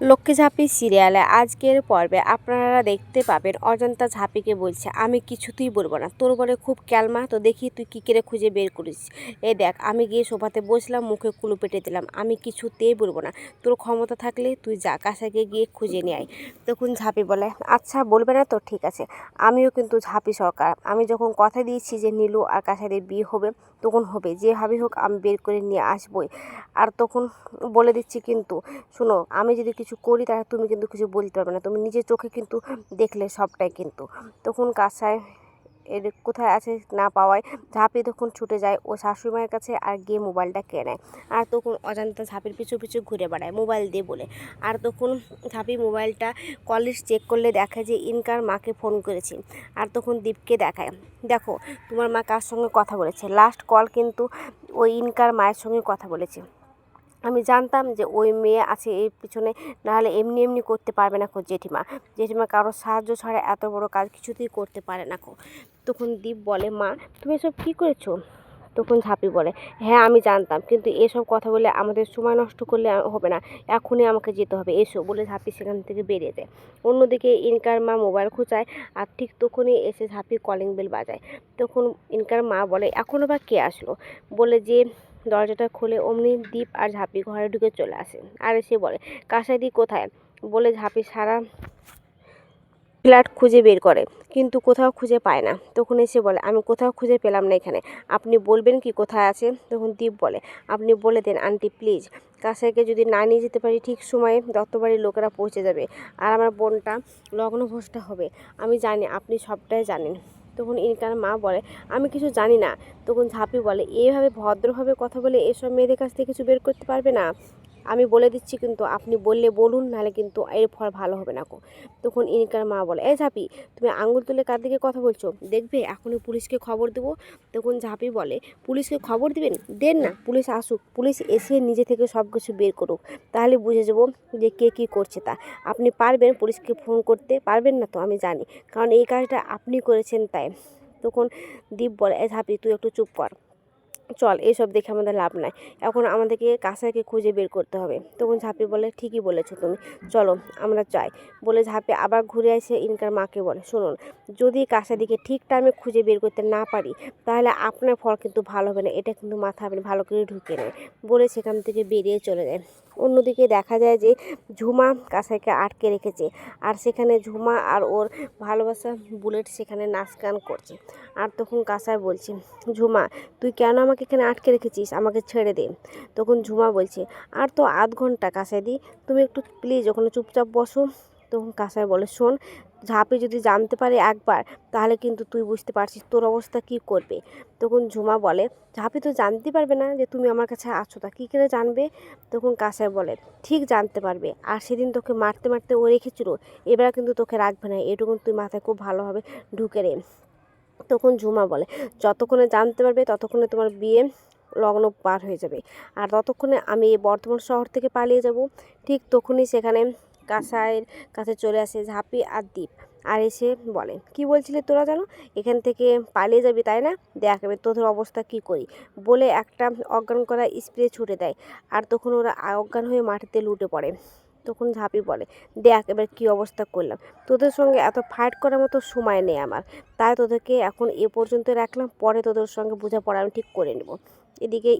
লক্ষ্মী ঝাঁপি সিরিয়ালে আজকের পর্বে আপনারা দেখতে পাবেন, অজন্তা ঝাঁপিকে বলছে, আমি কিছুতেই বলব না। তোর বলে খুব ক্যালমা তো দেখি তুই কী করে খুঁজে বের করিস। এ দেখ, আমি গিয়ে সোফাতে বসলাম, মুখে কুলু পেটে দিলাম। আমি কিছুতেই বলব না। তোর ক্ষমতা থাকলে তুই যা, কাছাকে গিয়ে খুঁজে নিয়ে আয়। তখন ঝাঁপি বলে আচ্ছা বলবে না তো, ঠিক আছে। আমিও কিন্তু ঝাঁপি সরকার। আমি যখন কথা দিয়েছি যে নীলু আর কাছাদের বিয়ে হবে, তখন হবে। যেভাবেই হোক, আমি বের করে নিয়ে আসবই। আর তখন বলে দিচ্ছি কিন্তু, শোনো, আমি যদি কিছু করি, তাহলে তুমি কিন্তু কিছু বলতে পারবে না। তুমি নিজের চোখে কিন্তু দেখলে সবটাই কিন্তু। তখন কাঁসায় এর কোথায় আছে না পাওয়ায় ঝাঁপি তখন ছুটে যায়। ও শাশুড়িমায়ের কাছে আর গিয়ে মোবাইলটা কেনে আর তখন অজান্তা ঝাঁপির পিছু পিছু ঘুরে বেড়ায়, মোবাইল দিয়ে বলে। আর তখন ঝাঁপি মোবাইলটা কলেজ চেক করলে দেখে যে, ইনকার মাকে ফোন করেছি। আর তখন দীপকে দেখায়, দেখো, তোমার মা কার সঙ্গে কথা বলেছে? লাস্ট কল কিন্তু ওই ইনকার মায়ের সঙ্গে কথা বলেছে। আমি জানতাম যে ওই মেয়ে আছে এর পিছনে, নাহলে এমনি এমনি করতে পারবে না কো জেঠিমা। জেঠিমা কারোর সাহায্য ছাড়া এত বড় কাজ কিছুতেই করতে পারে না খো। তখন দীপ বলে, মা, তুমি এসব কী করেছ? তখন ঝাঁপি বলে হ্যাঁ আমি জানতাম, কিন্তু এসব কথা বলে আমাদের সময় নষ্ট করলে হবে না। এখনই আমাকে যেতে হবে, এসো, বলে ঝাঁপি সেখান থেকে বেরিয়ে যায়। অন্যদিকে ইনকার মা মোবাইল খোঁচায়, আর ঠিক তখনই এসে ঝাঁপি কলিং বেল বাজায়। তখন ইনকার মা বলে এখনও বা কে আসলো? বলে যে দরজাটা খুলে অমনি দীপ আর ঝাঁপি ঘরে ঢুকে চলে আসে। আর এসে বলে, কাসাদি কোথায়? বলে ঝাঁপি সারা ফ্ল্যাট খুঁজে বের করে, কিন্তু কোথাও খুঁজে পায় না। তখন এসে বলে, আমি কোথাও খুঁজে পেলাম না এখানে। আপনি বলবেন কি কোথায় আছে? তখন দীপ বলে, আপনি বলে দেন আন্টি, প্লিজ। কাসাইকে যদি না নিয়ে যেতে পারি, ঠিক সময়ে দত্তবাড়ির লোকেরা পৌঁছে যাবে। আর আমার বোনটা লগ্নভোজটা হবে। আমি জানি, আপনি সবটাই জানেন। তখন ইনকার মা বলে, আমি কিছু জানি না। তখন ঝাঁপি বলে এইভাবে ভদ্রভাবে কথা বলে এসব মেয়েদের কাছ থেকে কিছু বের করতে পারবে না? আমি বলে দিচ্ছি কিন্তু আপনি বললে বলুন, নাহলে কিন্তু এর ফল ভালো হবে না কো তখন ইনকার মা বলে এই ঝাঁপি, তুমি আঙুল তুলে কার দিকে কথা বলছো? দেখবে, এখনই পুলিশকে খবর দেবো। তখন ঝাঁপি বলে, পুলিশকে খবর দিবেন? দেন না, পুলিশ আসুক, পুলিশ এসে নিজে থেকে সব কিছু বের করুক। তাহলে বুঝে যাব যে কে কী করছে তা। আপনি পারবেন পুলিশকে ফোন করতে, পারবেন না তো, আমি জানি। কারণ এই কাজটা আপনি করেছেন তাই। তখন দীপ বলে, এ ঝাঁপি, তুই একটু চুপ কর। চল, এসব দেখে আমাদের লাভ নাই। এখন আমাদেরকে কাঁসাকে খুঁজে বের করতে হবে। তখন ঝাঁপি বলে, ঠিকই বলেছ তুমি। চলো, আমরা চাই বলে ঝাঁপি আবার ঘুরে এসে ইনকার মাকে বলে, শুনুন, যদি কাঁসাদিকে ঠিক টাইমে খুঁজে বের করতে না পারি, তাহলে আপনার ফল কিন্তু ভালো হবে না। এটা কিন্তু মাথা আপনি ভালো করে ঢুকে নেয় বলে সেখান থেকে বেরিয়ে চলে যায়। অন্যদিকে দেখা যায় যে ঝুমা কাঁসাইকে আটকে রেখেছে। আর সেখানে ঝুমা আর ওর ভালোবাসা বুলেট সেখানে নাচ গান করছে। আর তখন কাঁসাই বলছে, ঝুমা, তুই কেন আমাকে এখানে আটকে রেখেছিস, আমাকে ছেড়ে দে। তখন ঝুমা বলছে, আর তো আধ ঘণ্টা কাঁসাইদি তুমি একটু প্লিজ ওখানে চুপচাপ বসো। তখন কাঁসাই বলে, শোন, ঝাঁপি যদি জানতে পারে একবার, তাহলে কিন্তু তুই বুঝতে পারছিস তোর অবস্থা কী করবে। তখন ঝুমা বলে, ঝাঁপি তো জানতে পারবে না যে তুমি আমার কাছে আছো, তা কী করে জানবে? তখন কাঁসাই বলে, ঠিক জানতে পারবে, আর সেদিন তোকে মারতে মারতে ও রেখেছিল, এবার কিন্তু তোকে রাখবে না, এটুকুন তুই মাথায় খুব ভালোভাবে ঢুকে রে তখন ঝুমা বলে, যতক্ষণে জানতে পারবে, ততক্ষণে তোমার বিয়ে লগ্ন পার হয়ে যাবে। আর ততক্ষণে আমি বর্ধমান শহর থেকে পালিয়ে যাব। ঠিক তখনই সেখানে কাঁসাইয়ের কাছে চলে আসে ঝাঁপি আর দ্বীপ আর এসে বলে, কি বলছিলে তোরা জানো? এখান থেকে পালিয়ে যাবি, তাই না? দেখ এবার তোদের অবস্থা কি করি। বলে একটা অজ্ঞান করা স্প্রে ছুটে দেয়। আর তখন ওরা অজ্ঞান হয়ে মাটিতে লুটে পড়ে। তখন ঝাঁপি বলে, দেখ এবার কি অবস্থা করলাম। তোদের সঙ্গে এত ফাইট করার মতো সময় নেই আমার। তাই তোদেরকে এখন এ পর্যন্ত রাখলাম, পরে তোদের সঙ্গে বোঝাপড়া আমি ঠিক করে নেব। এদিকে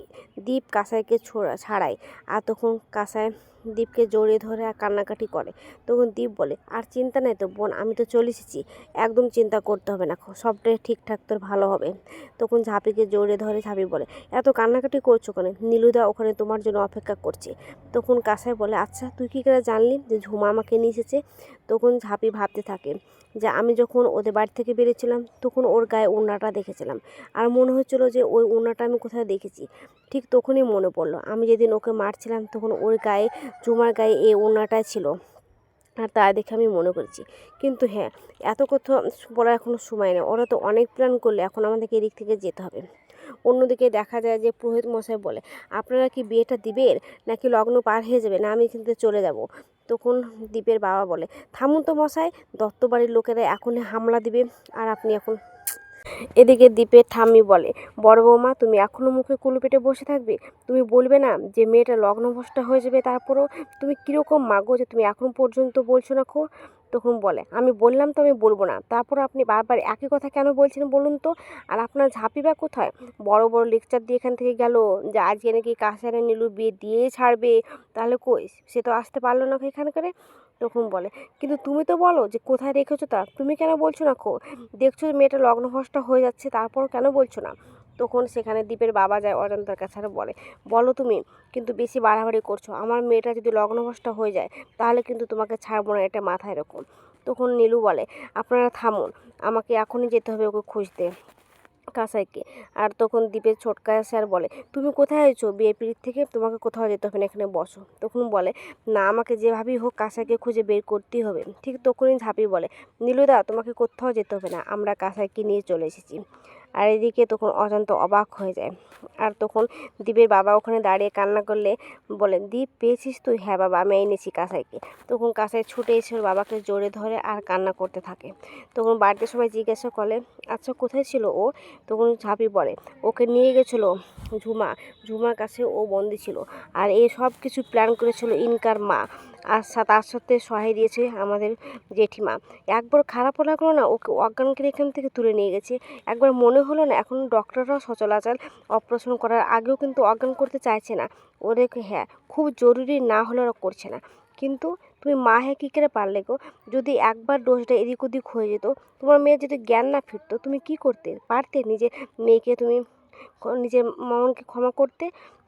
দীপ কাঁসাইকে ছোড়া, ছাড়ায়। আর তখন কাঁসাই দীপকে জড়িয়ে ধরে আর কান্নাকাটি করে। তখন দীপ বলে, আর চিন্তা নেই তো বোন, আমি তো চলে এসেছি। একদম চিন্তা করতে হবে না, সবটাই ঠিকঠাক তোর ভালো হবে। তখন ঝাঁপিকে জড়িয়ে ধরে ঝাঁপি বলে, এত কান্নাকাটি করছ কেন? নীলুদা ওখানে তোমার জন্য অপেক্ষা করছে। তখন কাঁসাই বলে আচ্ছা তুই কী করে জানলি যে ঝুমা আমাকে নিয়ে এসেছে? তখন ঝাঁপি ভাবতে থাকে যে, আমি যখন ওদের বাড়ি থেকে বেরিয়েছিলাম, তখন ওর গায়ে ওড়নাটা দেখেছিলাম। আর মনে হচ্ছিল যে, ওই ওড়নাটা আমি কোথায় দেখেছি। ঠিক তখনই মনে পড়ল। আমি যেদিন ওকে মারছিলাম তখন ওর গায়ে জুমার গায়ে এই ওড়নাটাই ছিল। আর তা দেখে আমি মনে করেছি। কিন্তু হ্যাঁ এত কথা বলার এখনও সময় নেই। ওরা তো অনেক প্ল্যান করলে, এখন আমাদেরকে এদিক থেকে যেতে হবে। অন্যদিকে দেখা যায় যে পুরোহিত মশাই বলে, আপনারা কি বিয়েটা দিবেন? নাকি লগ্ন পার হয়ে যাবে? না, আমি কিন্তু চলে যাব। তখন দীপের বাবা বলে, থামুন তো মশাই, দত্তবাড়ির লোকেরা এখনই হামলা দিবে, আর আপনি এখন এদিকে দ্বীপের ঠাম্মি বলে, বড় বৌমা, তুমি এখনও মুখে কুলু পেটে বসে থাকবে? তুমি বলবে না যে মেয়েটা লগ্নভ্রষ্টা হয়ে যাবে তারপরেও তুমি কীরকম মাগো যে তুমি এখন পর্যন্ত বলছো না খো? তখন বলে, আমি বললাম তো আমি বলব না। তারপর আপনি বারবার একই কথা কেন বলছেন বলুন তো? আর আপনার ঝাঁপি বা কোথায়? বড় বড় লেকচার দিয়ে এখান থেকে গেল, যে আজকে নাকি কাছারে নীলু বিয়ে দিয়ে ছাড়বে, তাহলে কই? সে তো আসতে পারল না এখানকারে। তখন বলে, কিন্তু তুমি তো বলো যে কোথায় রেখেছো তা? তুমি কেন বলছো না দেখছ মেয়েটা লগ্নভ্রষ্টা হয়ে যাচ্ছে তারপর কেন বলছো না? তখন সেখানে দ্বীপের বাবা যায় অজন্তার কাছে আর বলে, বলো তুমি, কিন্তু বেশি বাড়াবাড়ি করছ। আমার মেয়েটা যদি লগ্নভ্রষ্টা হয়ে যায়, তাহলে কিন্তু তোমাকে ছাড়বো না, এটা মাথায় রাখুন তখন নীলু বলে, আপনারা থামুন, আমাকে এখনই যেতে হবে, ওকে খুঁজতে। কাসাইকে। আর তখন দ্বীপের ছোটকা স্যার আর বলে, তুমি কোথায় আছো? বিএপির থেকে তোমাকে কোথাও যেতে হবে না, এখানে বসো। তখন বলে, না, আমাকে যেভাবেই হোক কাঁসাইকে খুঁজে বের করতেই হবে। ঠিক তখনই ঝাঁপি বলে, নীলুদা, তোমাকে কোথাও যেতে হবে না, আমরা কাঁসাইকে নিয়ে চলে এসেছি। আর এদিকে তখন অজান্ত অবাক হয়ে যায়। আর তখন দ্বীপের বাবা ওখানে দাঁড়িয়ে কান্না করলে বলে দ্বীপ পেয়েছিস তুই? হ্যাঁ বাবা, আমি এনেছি কাসাইকে। তখন কাসাই ছুটে এসে ওর বাবাকে জোরে ধরে আর কান্না করতে থাকে। তখন বাড়িতে সবাই জিজ্ঞাসা করে আচ্ছা কোথায় ছিল ও? তখন ঝাঁপি বলে ওকে নিয়ে গেছিল ঝুমা। ঝুমার কাছে ও বন্দি ছিল। আর এই সব কিছু প্ল্যান করেছিল ইনকার মা। আর তার সাথে সহায় দিয়েছে আমাদের জেঠিমা। একবার খারাপও লাগল না, ওকে অজ্ঞান করে এখান থেকে তুলে নিয়ে গেছে। একবার মনে হলো না, এখন ডক্টররাও সচলাচল অপারেশন করার আগেও কিন্তু অজ্ঞান করতে চাইছে না। ওদেরকে হ্যাঁ খুব জরুরি না হলে ওরা করছে না। কিন্তু তুমি মা হ্যাঁ কী করে পারলে গো? যদি একবার ডোজটা এদিক ওদিক হয়ে যেত, তোমার মেয়ে যদি জ্ঞান না ফিরতো, তুমি কি করতে? পারতে নিজের মেয়েকে তুমি নিজের মনকে ক্ষমা করতে?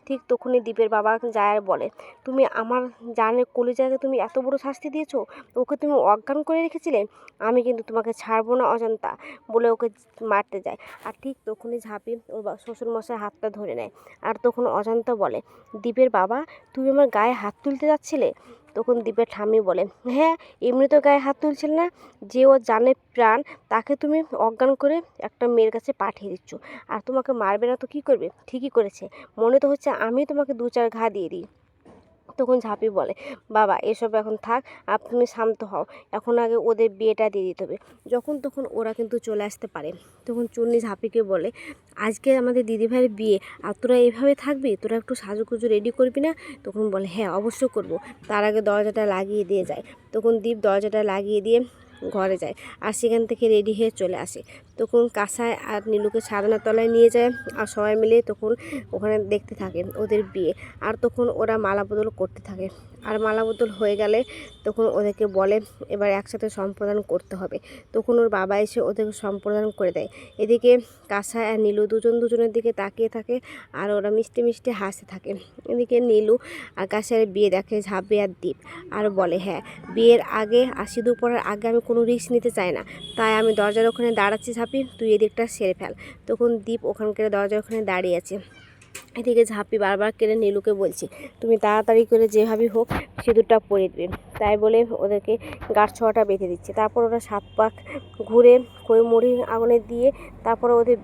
ঠিক তখনই দীপের বাবা যায় আর বলে, তুমি আমার জানের কলিজাকে তুমি এত বড় শাস্তি দিয়েছ? ওকে তুমি অজ্ঞান করে রেখেছিলে? আমি কিন্তু তোমাকে ছাড়বো না, অজন্তা, বলে ওকে মারতে যায়। আর ঠিক তখনই ঝাঁপি ওর শ্বশুরমশাই হাতটা ধরে নেয়। আর তখন অজন্তা বলে, দীপের বাবা, তুমি আমার গায়ে হাত তুলতে যাচ্ছিলে? তখন দীপের ঠামি বলে হ্যাঁ এমনি তো গায়ে হাত তুলছিল না। যে ও জানে প্রাণ, তাকে তুমি অজ্ঞান করে একটা মেয়ের কাছে পাঠিয়ে দিচ্ছ। আর তোমাকে মারবে না তো কী করবে? ঠিকই করেছে। মনে তো হচ্ছে আমি তোমাকে দু চার ঘা দিয়ে দিই। তখন ঝাঁপি বলে, বাবা, এসব এখন থাক আর তুমি শান্ত হও। এখন আগে ওদের বিয়েটা দিয়ে দিতে হবে। যখন তখন ওরা কিন্তু চলে আসতে পারে। তখন চুন্নি ঝাঁপিকে বলে, আজকে আমাদের দিদিভাইয়ের বিয়ে, আর তোরা এভাবে থাকবি? তোরা একটু সাজুগুজু রেডি করবি না? তখন বলে হ্যাঁ অবশ্য করব। তার আগে দরজাটা লাগিয়ে দিয়ে যায়। তখন দীপ দরজাটা লাগিয়ে দিয়ে ঘরে যায় আর সেখান থেকে রেডি হয়ে চলে আসে। তখন কাঁসায় আর নীলুকে সাধনা তলায় নিয়ে যায় আর সবাই মিলে তখন ওখানে দেখতে থাকে ওদের বিয়ে। আর তখন ওরা মালা বদল করতে থাকে। আর মালা বদল হয়ে গেলে তখন ওদেরকে বলে, এবার একসাথে সম্প্রদান করতে হবে। তখন ওর বাবা এসে ওদেরকে সম্প্রদান করে দেয়। এদিকে কাঁসায় আর নীলু দুজন দুজনের দিকে তাকিয়ে থাকে আর ওরা মিষ্টি মিষ্টি হাসতে থাকে। এদিকে নীলু আর কাঁসায়ের বিয়ে দেখে ঝাঁপে আর দ্বীপ আর বলে হ্যাঁ বিয়ের আগে আর সিঁদুর পরার আগে আমি কোনো রিস্ক নিতে চাই না। তাই আমি দরজার ওখানে দাঁড়াচ্ছি ঝাঁপি, তুই এদিকটা সেরে ফেল। তখন দ্বীপ ওখানকার দরজার ওখানে দাঁড়িয়ে আছে। এদিকে ঝাঁপি বারবার কেড়ে নীলুকে বলছি, তুমি তাড়াতাড়ি করে যেভাবেই হোক সিঁদুরটা পরিয়ে দেবে। তাই বলে ওদেরকে গাছ ছোঁয়াটা বেঁধে দিচ্ছে। তারপর ওরা সাত পাক ঘুরে কই মুড়ি আগুনে দিয়ে তারপরে ওদের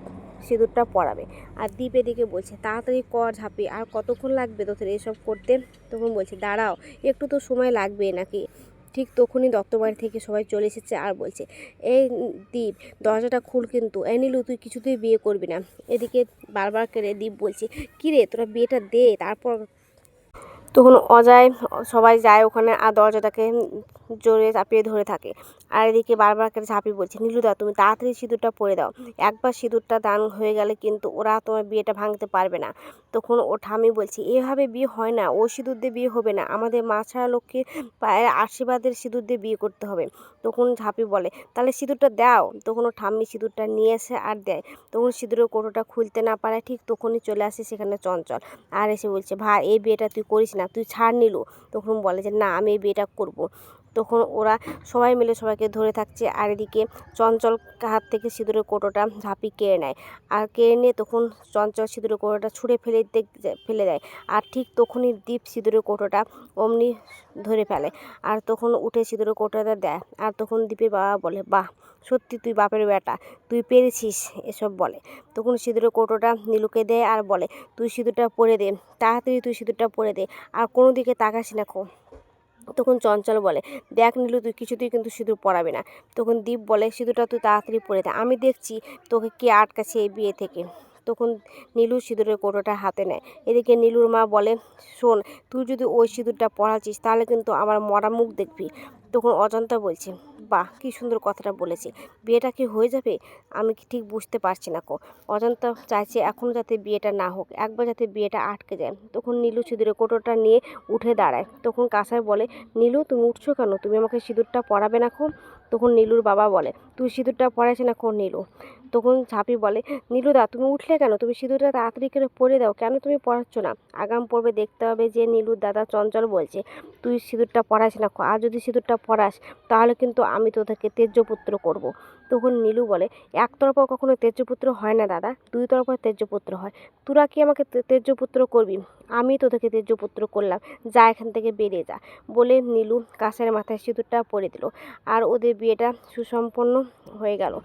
সিঁদুরটা পরাবে। আর দ্বীপ এদিকে বলছে, তাড়াতাড়ি কর ঝাঁপি, আর কতক্ষণ লাগবে তোদের এসব করতে? তখন বলছে, দাঁড়াও, একটু তো সময় লাগবে নাকি। ঠিক তখনই দত্ত বাড়ি থেকে সবাই চলে এসেছে আর বলছে, এই দ্বীপ দরজাটা খুল কিন্তু এ নীলু, তুই কিছুতেই বিয়ে করবি না। এদিকে বারবার করে দ্বীপ বলছে কিরে তোরা বিয়েটা দে, তারপর? তখন অজয়, সবাই যায় ওখানে আর দরজাটাকে জোরে চাপিয়ে ধরে থাকে। আর এদিকে বারবার করে ঝাঁপি বলছে নীলুদা তুমি তাড়াতাড়ি সিঁদুরটা পরে দাও। একবার সিঁদুরটা দান হয়ে গেলে কিন্তু ওরা তোমার বিয়েটা ভাঙতে পারবে না। তখন ও ঠামি বলছে, এভাবে বিয়ে হয় না, ও সিঁদুর দিয়ে বিয়ে হবে না। আমাদের মা ছাড়া লোককে পায়ের আশীর্বাদের সিঁদুর দিয়ে বিয়ে করতে হবে। তখন ঝাঁপি বলে, তাহলে সিঁদুরটা দাও। তখন ও ঠাম্মি সিঁদুরটা নিয়ে আসে আর দেয়। তখন সিঁদুরের কোটোটা খুলতে না পারে ঠিক তখনই চলে আসে সেখানে চঞ্চল। আর এসে বলছে, ভাই, এই বিয়েটা তুই করিস না, তুই ছাড় নিলু। তখন বলে যে, না, আমি এই বিয়েটা করব। তখন ওরা সবাই মিলে সবাইকে ধরে থাকছে আর এদিকে চঞ্চল হাত থেকে সিঁদুরের কোটোটা ঝাঁপি কেড়ে নেয়। আর কেড়ে নিয়ে তখন চঞ্চল সিঁদুরের কোটোটা ছুঁড়ে ফেলে ফেলে দেয়। আর ঠিক তখনই দ্বীপ সিঁদুরের কোটোটা অমনি ধরে ফেলে। আর তখন উঠে সিঁদুরের কোটোটা দেয়। আর তখন দ্বীপের বাবা বলে, বাহ, সত্যি তুই বাপের বেটা, তুই পেরেছিস, এসব বলে। তখন সিঁদুরের কোটোটা নীলুকে দেয় আর বলে, তুই সিঁদুরটা পরে দে, তাড়াতাড়ি তুই সিঁদুরটা পরে দে, আর কোনো দিকে তাকাস না তখন চঞ্চল বলে, দেখ নীলু, তুই কিছুতেই কিন্তু সিঁদুর পড়াবি না। তখন দীপ বলে, সিঁদুরটা তুই তাড়াতাড়ি পরে দে, আমি দেখছি তোকে কে আটকাছে এই বিয়ে থেকে। তখন নীলু সিঁদুরের কোটোটা হাতে নেয়। এদিকে নীলুর মা বলে, শোন, তুই যদি ওই সিঁদুরটা পড়াচ্ছিস তাহলে কিন্তু আমার মরা মুখ দেখবি। তখন অজন্তা বলছে, বাহ, কী সুন্দর কথাটা বলেছে। বিয়েটা কি হয়ে যাবে? আমি কি ঠিক বুঝতে পারছি না কো। অজন্তা চাইছে এখনও যাতে বিয়েটা না হোক, একবার যাতে বিয়েটা আটকে যায়। তখন নীলু সিঁদুরের কোটোটা নিয়ে উঠে দাঁড়ায়। তখন কাসাই বলে, নীলু, তুমি উঠছো কেন? তুমি আমাকে সিঁদুরটা পরাবে না খুব তখন নীলুর বাবা বলে তুই সিঁদুরটা পরাইছে না কোন নীলু? তখন ঝাঁপি বলে নীলুদা তুমি উঠলে কেন? তুমি সিঁদুরটা তাড়াতাড়ি করে পরে দাও। কেন তুমি পড়াচ্ছ না? আগাম পর্বে দেখতে হবে যে নীলুর দাদা চঞ্চল বলছে, তুই সিঁদুরটা পরাইস না আর যদি সিঁদুরটা পরাস তাহলে কিন্তু আমি তোদেরকে তেজ্যপুত্র করব। তখন নীলু বলে, একতরফা কখনো তেজ্যপুত্র হয় না দাদা দুই তরফা তেজ্যপুত্র হয়। তোরা কি আমাকে তে- তেজ্যপুত্র করবি? আমি তোদেরকে তেজ্যপুত্র করলাম। যা এখান থেকে বেরিয়ে যা। বলে নীলু কাছের মাথায় সিঁদুরটা পরে দিল। আর ওদের বিয়েটা সুসম্পন্ন হয়ে গেল।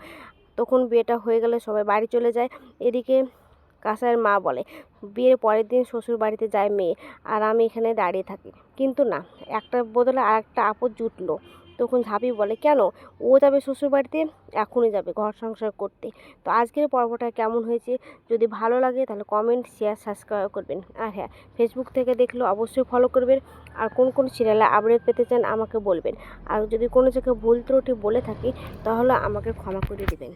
তখন বিয়েটা হয়ে গেলে সবাই বাড়ি চলে যায়। এদিকে কাসার মা বলে, বিয়ের পরের দিন শ্বশুর বাড়িতে যায় মেয়ে, আর আমি এখানে দাঁড়িয়ে থাকি। কিন্তু না, একটা বদলে আর একটা আপদ জুটলো। তখন ঝাঁপি বলে, কেন? ও যাবে শ্বশুর বাড়িতে এখনই যাবে ঘর সংসার করতে। তো আজকের পর্বটা কেমন হয়েছে? যদি ভালো লাগে তাহলে কমেন্ট শেয়ার সাবস্ক্রাইব করবেন। আর হ্যাঁ ফেসবুক থেকে দেখলে অবশ্যই ফলো করবেন। আর কোন কোন সিরিয়ালে আপডেট পেতে চান আমাকে বলবেন। আর যদি কোনো জায়গায় ভুল ত্রুটি বলে থাকি, তাহলে আমাকে ক্ষমা করে দেবেন।